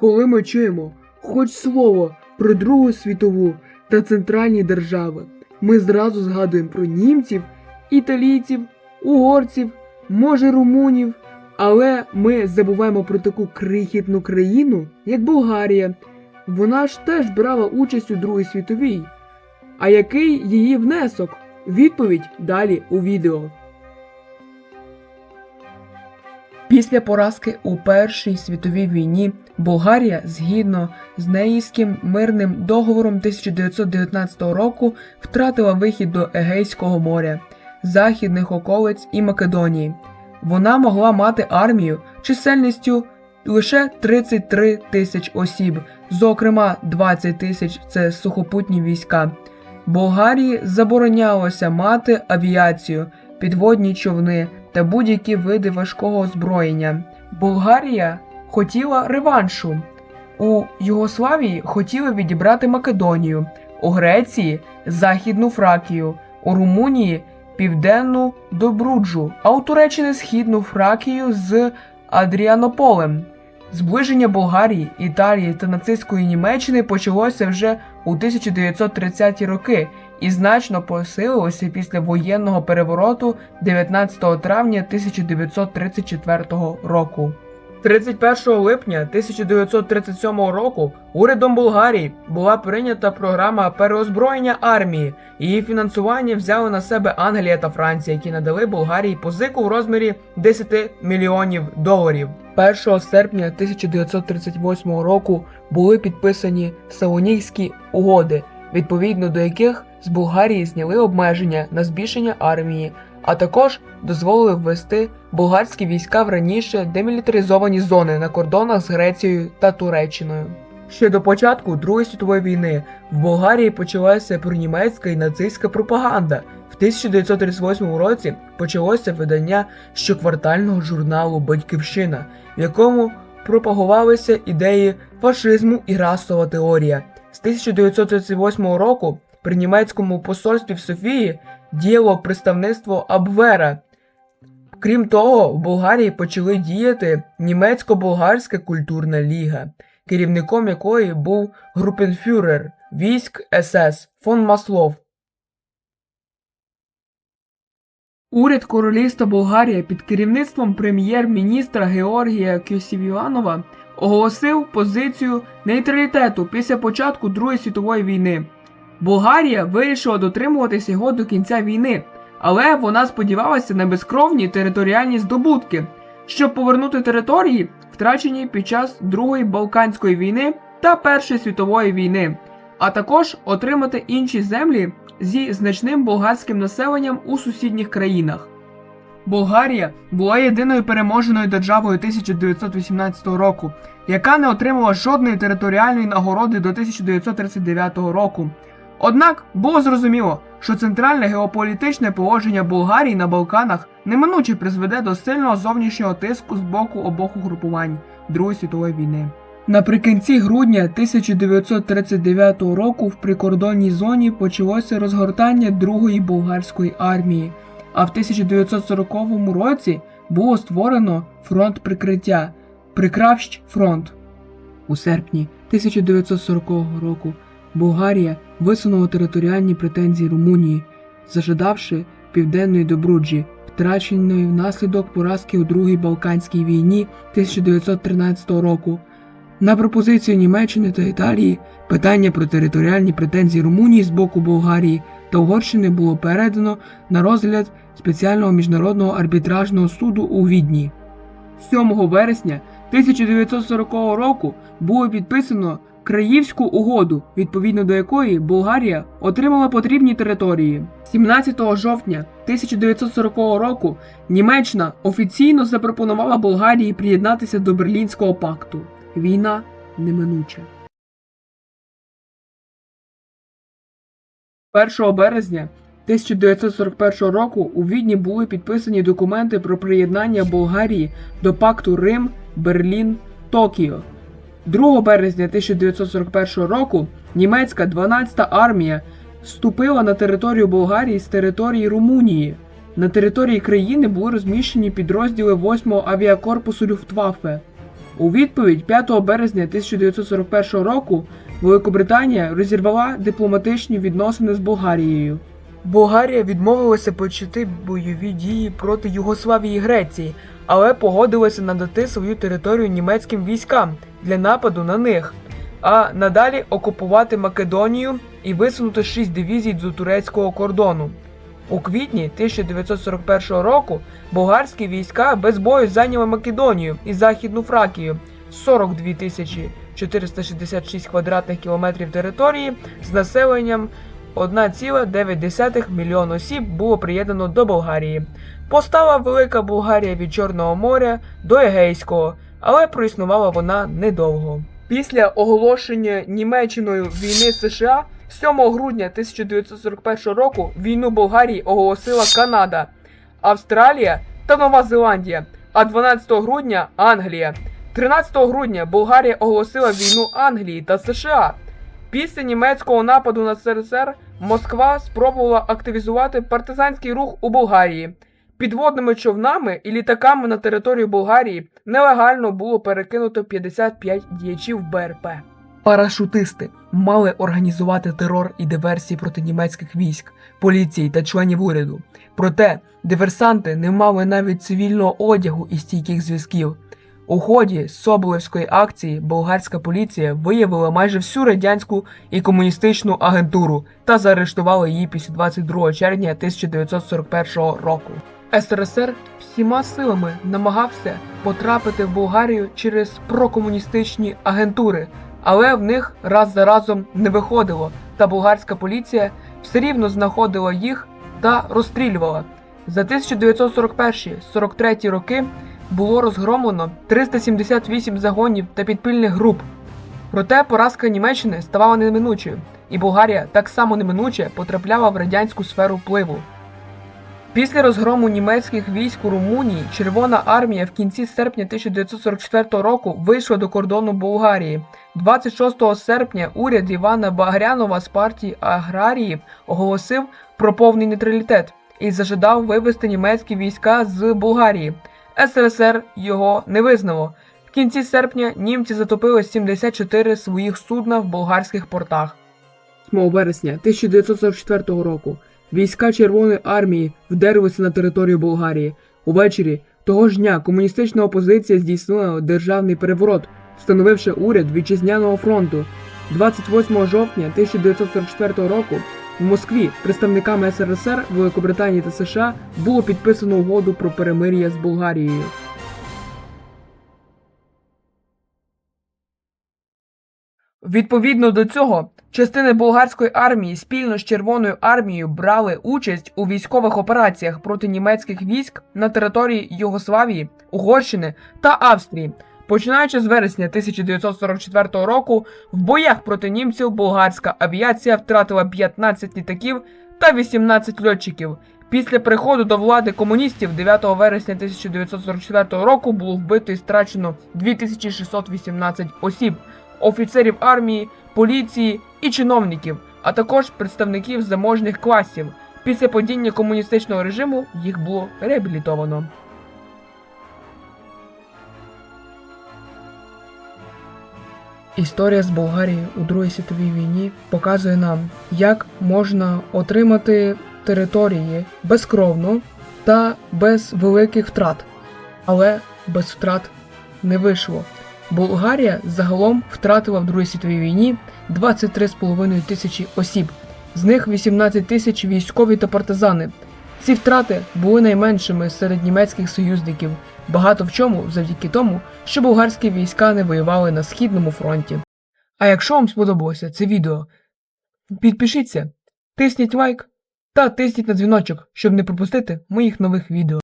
Коли ми чуємо хоч слово про Другу світову та центральні держави, ми зразу згадуємо про німців, італійців, угорців, може румунів. Але ми забуваємо про таку крихітну країну, як Болгарія. Вона ж теж брала участь у Другій світовій. А який її внесок? Відповідь далі у відео. Після поразки у Першій світовій війні Болгарія, згідно з Неїським мирним договором 1919 року, втратила вихід до Егейського моря, західних околиць і Македонії. Вона могла мати армію чисельністю лише 33 тисяч осіб, зокрема 20 тисяч це сухопутні війська. Болгарії заборонялося мати авіацію, підводні човни та будь-які види важкого озброєння. Болгарія хотіла реваншу. У Югославії хотіли відібрати Македонію, у Греції Західну Фракію, у Румунії Південну Добруджу, а у Туреччини Східну Фракію з Адріанополем. Зближення Болгарії, Італії та нацистської Німеччини почалося вже у 1930-ті роки і значно посилилося після воєнного перевороту 19 травня 1934 року. 31 липня 1937 року урядом Болгарії була прийнята програма переозброєння армії. Її фінансування взяли на себе Англія та Франція, які надали Болгарії позику в розмірі 10 мільйонів доларів. 1 серпня 1938 року були підписані Салонійські угоди, відповідно до яких з Болгарії зняли обмеження на збільшення армії, а також дозволили ввести болгарські війська в раніше демілітаризовані зони на кордонах з Грецією та Туреччиною. Ще до початку Другої світової війни в Болгарії почалася пронімецька і нацистська пропаганда. В 1938 році почалося видання щоквартального журналу Батьківщина, в якому пропагувалися ідеї фашизму і расова теорія. З 1938 року при німецькому посольстві в Софії діяло представництво Абвера. Крім того, в Болгарії почали діяти німецько-болгарська культурна ліга, керівником якої був групенфюрер військ СС фон Маслов. Уряд Королівства Болгарія під керівництвом прем'єр-міністра Георгія Кьосівіанова оголосив позицію нейтралітету після початку Другої світової війни. Болгарія вирішила дотримуватися його до кінця війни, але вона сподівалася на безкровні територіальні здобутки, щоб повернути території, втрачені під час Другої Балканської війни та Першої світової війни, а також отримати інші землі зі значним болгарським населенням у сусідніх країнах. Болгарія була єдиною переможеною державою 1918 року, яка не отримала жодної територіальної нагороди до 1939 року. Однак було зрозуміло, що центральне геополітичне положення Болгарії на Балканах неминуче призведе до сильного зовнішнього тиску з боку обох угрупувань Другої світової війни. Наприкінці грудня 1939 року в прикордонній зоні почалося розгортання Другої болгарської армії, а в 1940 році було створено фронт прикриття Прикравщ фронт. У серпні 1940 року Болгарія висунула територіальні претензії Румунії, зажадавши південної Добруджі, втраченої внаслідок поразки у Другій Балканській війні 1913 року. На пропозицію Німеччини та Італії питання про територіальні претензії Румунії з боку Болгарії та Угорщини було передано на розгляд спеціального міжнародного арбітражного суду у Відні. 7 вересня 1940 року було підписано Краївську угоду, відповідно до якої Болгарія отримала потрібні території. 17 жовтня 1940 року Німеччина офіційно запропонувала Болгарії приєднатися до Берлінського пакту. Війна неминуча. 1 березня 1941 року у Відні були підписані документи про приєднання Болгарії до пакту Рим, Берлін, Токіо. 2 березня 1941 року німецька 12-та армія вступила на територію Болгарії з території Румунії. На території країни були розміщені підрозділи 8-го авіакорпусу Люфтваффе. У відповідь 5 березня 1941 року Великобританія розірвала дипломатичні відносини з Болгарією. Болгарія відмовилася почати бойові дії проти Югославії і Греції, але погодилася надати свою територію німецьким військам для нападу на них, а надалі окупувати Македонію і висунути шість дивізій до турецького кордону. У квітні 1941 року болгарські війська без бою зайняли Македонію і Західну Фракію 42 тисячі 466 квадратних кілометрів території з населенням 1,9 мільйон осіб було приєднано до Болгарії. Постала Велика Болгарія від Чорного моря до Егейського, але проіснувала вона недовго. Після оголошення Німеччиною війни США 7 грудня 1941 року війну Болгарії оголосила Канада, Австралія та Нова Зеландія, а 12 грудня Англія. 13 грудня Болгарія оголосила війну Англії та США. Після німецького нападу на СРСР Москва спробувала активізувати партизанський рух у Болгарії. Підводними човнами і літаками на територію Болгарії нелегально було перекинуто 55 діячів БРП. Парашутисти мали організувати терор і диверсії проти німецьких військ, поліції та членів уряду. Проте диверсанти не мали навіть цивільного одягу і стійких зв'язків. У ході Соболевської акції болгарська поліція виявила майже всю радянську і комуністичну агентуру та заарештувала її після 22 червня 1941 року. СРСР всіма силами намагався потрапити в Болгарію через прокомуністичні агентури, але в них раз за разом не виходило, та болгарська поліція все рівно знаходила їх та розстрілювала. За 1941-43 роки було розгромлено 378 загонів та підпільних груп. Проте поразка Німеччини ставала неминучою, і Болгарія так само неминуче потрапляла в радянську сферу впливу. Після розгрому німецьких військ у Румунії Червона армія в кінці серпня 1944 року вийшла до кордону Болгарії. 26 серпня уряд Івана Багрянова з партії аграріїв оголосив про повний нейтралітет і зажадав вивести німецькі війська з Болгарії. СРСР його не визнало. В кінці серпня німці затопили 74 своїх судна в болгарських портах. 8 вересня 1944 року війська Червоної армії вдерлися на територію Болгарії. Увечері того ж дня комуністична опозиція здійснила державний переворот, встановивши уряд вітчизняного фронту. 28 жовтня 1944 року в Москві представниками СРСР, Великобританії та США було підписано угоду про перемир'я з Болгарією. Відповідно до цього, частини болгарської армії спільно з Червоною армією брали участь у військових операціях проти німецьких військ на території Югославії, Угорщини та Австрії. Починаючи з вересня 1944 року, в боях проти німців болгарська авіація втратила 15 літаків та 18 льотчиків. Після приходу до влади комуністів 9 вересня 1944 року було вбито і страчено 2618 осіб, офіцерів армії, поліції і чиновників, а також представників заможних класів. Після падіння комуністичного режиму їх було реабілітовано. Історія з Болгарії у Другій світовій війні показує нам, як можна отримати території безкровно та без великих втрат. Але без втрат не вийшло. Болгарія загалом втратила в Другій світовій війні 23,5 тисячі осіб, з них 18 тисяч військові та партизани. Ці втрати були найменшими серед німецьких союзників, багато в чому завдяки тому, що болгарські війська не воювали на східному фронті. А якщо вам сподобалося це відео, підпишіться, тисніть лайк та тисніть на дзвіночок, щоб не пропустити моїх нових відео.